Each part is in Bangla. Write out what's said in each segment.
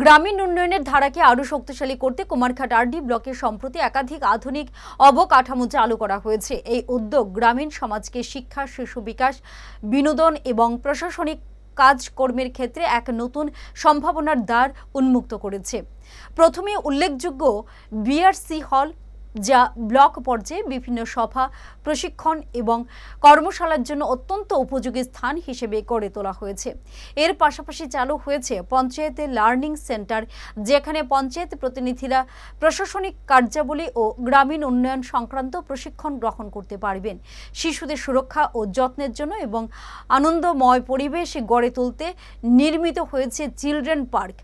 গ্রামীণ উন্নয়নের ধারাকে আরও শক্তিশালী করতে কুমারঘাট আরডি ব্লকে সম্প্রতি একাধিক আধুনিক অবকাঠামো চালু করা হয়েছে। এই উদ্যোগ গ্রামীণ সমাজকে শিক্ষা, শিশু বিকাশ, বিনোদন এবং প্রশাসনিক কাজকর্মের ক্ষেত্রে এক নতুন সম্ভাবনার দ্বার উন্মুক্ত করেছে। প্রথমে উল্লেখযোগ্য বিআরসি হল যা ব্লক পর্যায়ে বিভিন্ন সভা, প্রশিক্ষণ এবং কর্মশালার জন্য অত্যন্ত উপযোগী স্থান হিসেবে গড়ে তোলা হয়েছে। এর পাশাপাশি চালু হয়েছে পঞ্চায়েতের লার্নিং সেন্টার, যেখানে পঞ্চায়েত প্রতিনিধিরা প্রশাসনিক কার্যাবলী ও গ্রামীণ উন্নয়ন সংক্রান্ত প্রশিক্ষণ গ্রহণ করতে পারবেন। শিশুদের সুরক্ষা ও যত্নের জন্য এবং আনন্দময় পরিবেশ গড়ে তুলতে নির্মিত হয়েছে চিলড্রেন পার্ক।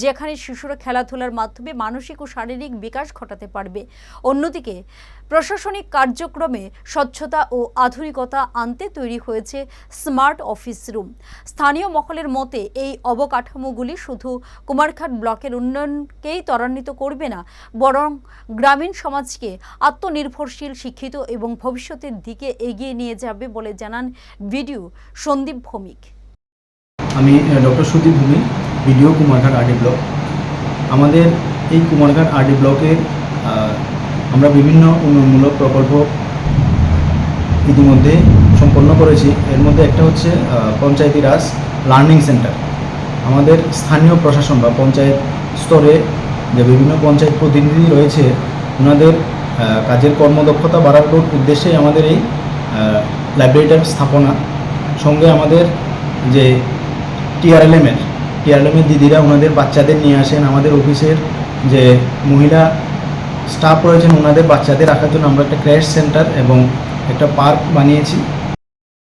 যেখানে শিশুরা খেলাধুলার মাধ্যমে মানসিক ও শারীরিক বিকাশ ঘটাতে পারবে। অন্যদিকে, প্রশাসনিক কার্যক্রমে স্বচ্ছতা ও আধুনিকতা আনতে তৈরি হয়েছে স্মার্ট অফিস রুম। স্থানীয় মহলের মতে, এই অবকাঠামোগুলি শুধু কুমারঘাট ব্লকের উন্নয়নকেই ত্বরান্বিত করবে না, বরং গ্রামীণ সমাজকে আত্মনির্ভরশীল, শিক্ষিত এবং ভবিষ্যতের দিকে এগিয়ে নিয়ে যাবে বলে জানান ভিডিও সন্দীপ ভৌমিক। আমি ডক্টর সুদীপ ভূমি বিডিও কুমারঘাট আরডি ব্লক। আমাদের এই কুমারঘাট আরডি ব্লকের আহ, আমরা বিভিন্ন উন্নয়নমূলক প্রকল্প ইতিমধ্যে সম্পন্ন করেছি। এর মধ্যে একটা হচ্ছে পঞ্চায়েতি রাজ লার্নিং সেন্টার। আমাদের স্থানীয় প্রশাসন বা পঞ্চায়েত স্তরে যে বিভিন্ন পঞ্চায়েত প্রতিনিধি রয়েছে ওনাদের কাজের কর্মদক্ষতা বাড়ানোর উদ্দেশ্যেই আমাদের এই লাইব্রেরিটার স্থাপনা। সঙ্গে আমাদের যে টিআরএলএমের টিআরএলএমের দিদিরা ওনাদের বাচ্চাদের নিয়ে আসেন। আমাদের অফিসের যে মহিলা স্টাফ রয়েছেন, ওনাদের বাচ্চাদের রাখার জন্য আমরা একটা ক্র্যাশ সেন্টার এবং একটা পার্ক বানিয়েছি।